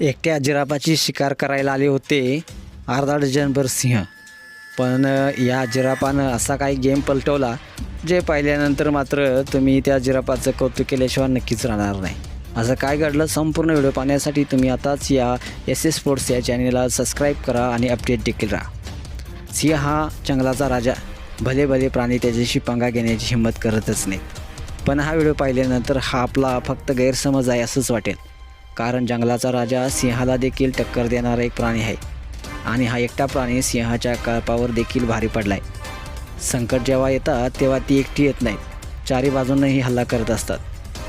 एकट्या जिरापाची शिकार करायला आले होते अर्धा डझनभर सिंह. पण या जिरापानं असा काही गेम पलटवला जे पाहिल्यानंतर मात्र तुम्ही त्या जिराफाचं कौतुक केल्याशिवाय नक्कीच राहणार नाही. असं काय घडलं? संपूर्ण व्हिडिओ पाहण्यासाठी तुम्ही आताच या एस एस स्पोर्ट्स या चॅनेलला सबस्क्राईब करा आणि अपडेट देखील राहा. सिंह हा जंगलाचा राजा. भले भले प्राणी त्याच्याशी पंगा घेण्याची हिंमत करतच नाहीत. पण हा व्हिडिओ पाहिल्यानंतर हा आपला फक्त गैरसमज आहे असंच वाटेल. कारण जंगलाचा राजा सिंहाला देखील टक्कर देणारा एक प्राणी आहे. आणि हा एकटा प्राणी सिंहाच्या कळपावर देखील भारी पडला आहे संकट जेव्हा येतात तेव्हा ती एकटी येत नाहीत. चारी बाजूंनाही हल्ला करत असतात.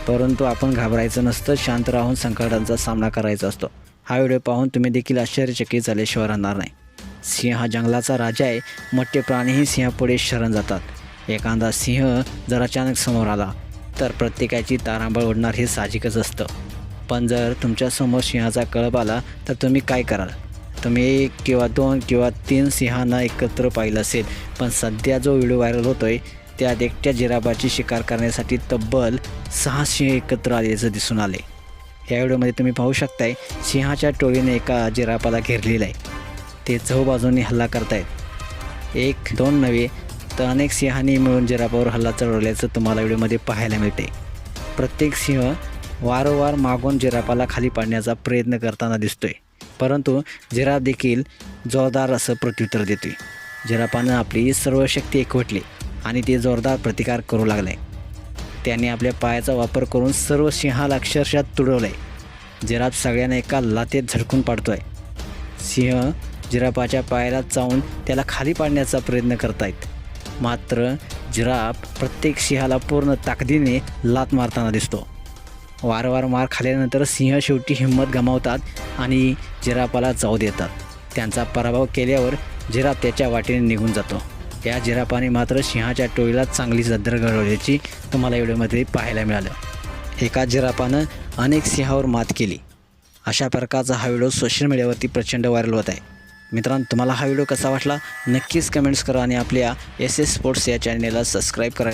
परंतु आपण घाबरायचं नसतं शांत राहून संकटांचा सामना करायचा असतो. हा व्हिडिओ पाहून तुम्ही देखील आश्चर्यचकित झाल्याशिवाय राहणार नाही. सिंह हा जंगलाचा राजा आहे. मोठे प्राणीही सिंहापुढे शरण जातात. एखादा सिंह जर अचानक समोर आला तर प्रत्येकाची तारांबळ उडणार हे साहजिकच असतं. पण जर तुमच्यासमोर सिंहाचा कळप आला तर तुम्ही काय कराल? तुम्ही एक किंवा दोन किंवा तीन सिंहांना एकत्र पाहिलं असेल पण सध्या जो व्हिडिओ व्हायरल होतो आहे त्यात एकट्या जिराबाची शिकार करण्यासाठी तब्बल सहा सिंह एकत्र आल्याचं दिसून आले. या व्हिडिओमध्ये तुम्ही पाहू शकताय सिंहाच्या टोळीने एका जिरापाला घेरलेलं आहे. ते चहूबाजूंनी हल्ला करतायत. एक दोन नव्हे तर अनेक सिंहांनी मिळून जिरापावर हल्ला चढवल्याचं तुम्हाला व्हिडिओमध्ये पाहायला मिळते प्रत्येक सिंह वारंवार मागून जिरापाला खाली पाडण्याचा प्रयत्न करताना दिसतोय. परंतु जिराफ देखील जोरदार असं प्रत्युत्तर देतोय. जिरापानं आपली सर्व शक्ती एकवटली आणि ते जोरदार प्रतिकार करू लागले. त्याने आपल्या पायाचा वापर करून सर्व सिंहाला अक्षरशः तुडवलं आहे जिराफ सगळ्यांना एका लातेत झटकून पाडतोय. सिंह जिराफाच्या पायाला चावून त्याला खाली पाडण्याचा प्रयत्न करतायत. मात्र जिराफ प्रत्येक सिंहाला पूर्ण ताकदीने लात मारताना दिसतो. वारंवार मार खाल्ल्यानंतर सिंह शेवटी हिंमत गमावतात आणि जिरापाला जाऊ देतात. त्यांचा पराभव केल्यावर जिराफ त्याच्या वाटेने निघून जातो. या जिरापाने मात्र सिंहाच्या टोळीला चांगली सदर घडवल्याची तुम्हाला व्हिडिओमध्ये पाहायला मिळालं. एका जिराफानं अनेक सिंहावर मात केली. अशा प्रकारचा हा व्हिडिओ सोशल मीडियावरती प्रचंड व्हायरल होत आहे. मित्रांनो तुम्हाला हा व्हिडिओ कसा वाटला? नक्कीच कमेंट्स करा आणि आपल्या एस एस स्पोर्ट्स या चॅनेलला सबस्क्राईब करा.